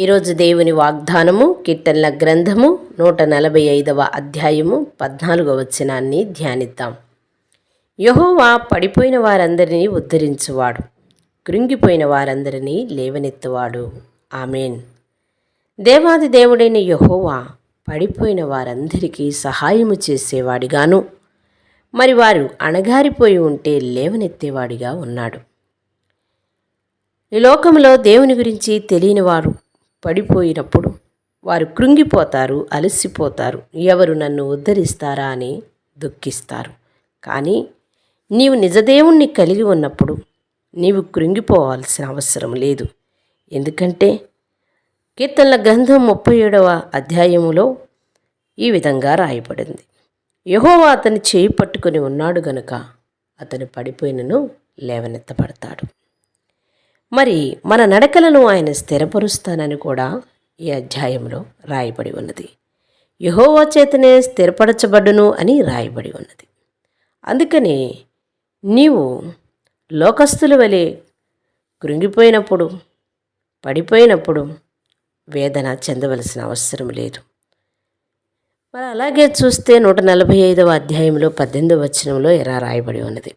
ఈరోజు దేవుని వాగ్దానము కీర్తనల గ్రంథము నూట నలభై ఐదవ అధ్యాయము పద్నాలుగవ వచనాన్ని ధ్యానిద్దాం. యహోవా పడిపోయిన వారందరినీ ఉద్ధరించువాడు కృంగిపోయిన వారందరినీ లేవనెత్తువాడు. ఆమెన్. దేవాది దేవుడైన యహోవా పడిపోయిన వారందరికీ సహాయము చేసేవాడిగాను. మరి వారు అణగారిపోయి ఉంటే లేవనెత్తేవాడిగా ఉన్నాడు. ఈ లోకంలో దేవుని గురించి తెలియని వారు పడిపోయినప్పుడు వారు కృంగిపోతారు అలసిపోతారు. ఎవరు నన్ను ఉద్ధరిస్తారా అని దుఃఖిస్తారు. కానీ నీవు నిజదేవుణ్ణి కలిగి ఉన్నప్పుడు నీవు కృంగిపోవాల్సిన అవసరం లేదు. ఎందుకంటే కీర్తనల గ్రంథం ముప్పై ఏడవ అధ్యాయములో ఈ విధంగా రాయబడింది. యహోవా అతని చేయి పట్టుకొని ఉన్నాడు గనుక అతను పడిపోయినను లేవనెత్తబడతాడు. మరి మన నడకలను ఆయన స్థిరపరుస్తానని కూడా ఈ అధ్యాయంలో రాయబడి ఉన్నది. యహోవా చేతనే స్థిరపరచబడును అని రాయబడి ఉన్నది. అందుకని నీవు లోకస్తుల వలె కృంగిపోయినప్పుడు పడిపోయినప్పుడు వేదన చెందవలసిన అవసరం లేదు. మరి అలాగే చూస్తే నూట నలభై ఐదవ అధ్యాయంలో పద్దెనిమిదవ వచనంలో ఎలా రాయబడి ఉన్నది.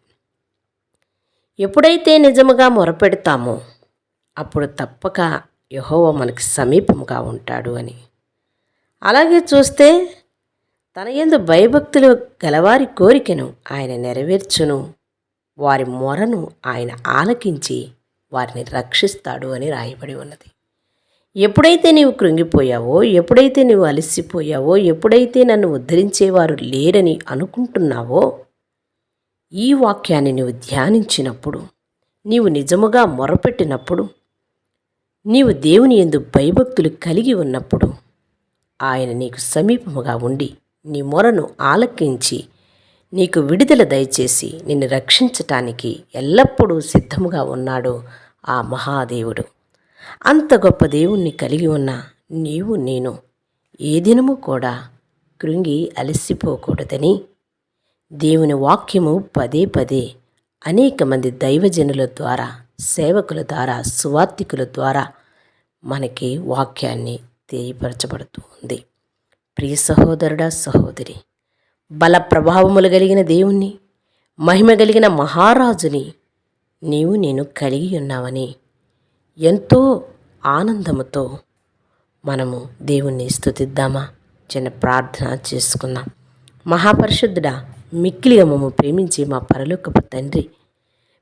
ఎప్పుడైతే నిజముగా మొరపెడతామో అప్పుడు తప్పక యహోవ మనకి సమీపంగా ఉంటాడు అని. అలాగే చూస్తే తన ఎందు భయభక్తులు గలవారి కోరికను ఆయన నెరవేర్చును వారి మొరను ఆయన ఆలకించి వారిని రక్షిస్తాడు అని రాయబడి ఉన్నది. ఎప్పుడైతే నీవు కృంగిపోయావో ఎప్పుడైతే నువ్వు అలసిపోయావో ఎప్పుడైతే నన్ను ఉద్ధరించేవారు లేరని అనుకుంటున్నావో ఈ వాక్యాన్ని నువ్వు ధ్యానించినప్పుడు నీవు నిజముగా మొరపెట్టినప్పుడు నీవు దేవుని ఎందు భయభక్తులు కలిగి ఉన్నప్పుడు ఆయన నీకు సమీపముగా ఉండి నీ మొరను ఆలకించి నీకు విడుదల దయచేసి నిన్ను రక్షించటానికి ఎల్లప్పుడూ సిద్ధముగా ఉన్నాడు ఆ మహాదేవుడు. అంత గొప్ప దేవుణ్ణి కలిగి ఉన్న నీవు నేను ఏ దినము కూడా కృంగి అలసిపోకూడదని దేవుని వాక్యము పదే పదే అనేక మంది దైవజనుల ద్వారా సేవకుల ద్వారా సువార్థికుల ద్వారా మనకి వాక్యాన్ని తెలియపరచబడుతూ ఉంది. ప్రియ సహోదరుడా సహోదరి బల ప్రభావములు కలిగిన దేవుణ్ణి మహిమ కలిగిన మహారాజుని నీవు నేను కలిగి ఉన్నావని ఎంతో ఆనందముతో మనము దేవుణ్ణి స్తుతిద్దామా? చిన్న ప్రార్థన చేసుకుందాం. మహాపరిశుద్ధుడా మిక్కిలిగా మమ్మ ప్రేమించి మా పరలోకపు తండ్రి.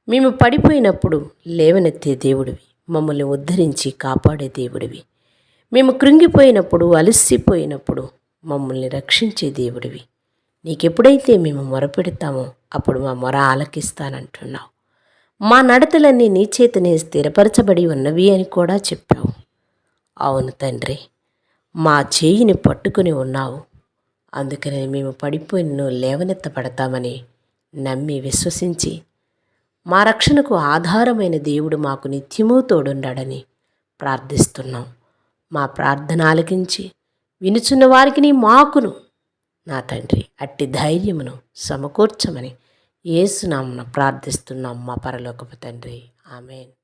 మేము పడిపోయినప్పుడు లేవనెత్తే దేవుడివి మమ్మల్ని ఉద్ధరించి కాపాడే దేవుడివి. మేము కృంగిపోయినప్పుడు అలసిపోయినప్పుడు మమ్మల్ని రక్షించే దేవుడివి. నీకెప్పుడైతే మేము మొరపెడతామో అప్పుడు మా మొర ఆలకిస్తానంటున్నావు. మా నడతలన్నీ నీ చేతనే స్థిరపరచబడి ఉన్నవి అని కూడా చెప్పావు. అవును తండ్రి మా చేయిని పట్టుకుని ఉన్నావు. అందుకని మేము పడిపోయిన లేవనెత్తపడతామని నమ్మి విశ్వసించి మా రక్షణకు ఆధారమైన దేవుడు మాకు నిత్యమూ తోడుండాడని ప్రార్థిస్తున్నాం. మా ప్రార్థన ఆలకించి వినుచున్న వారికి నీ మాకును నా తండ్రి అట్టి ధైర్యమును సమకూర్చమని ఏసునామన ప్రార్థిస్తున్నాం మా పరలోకపు తండ్రి. ఆమెన్.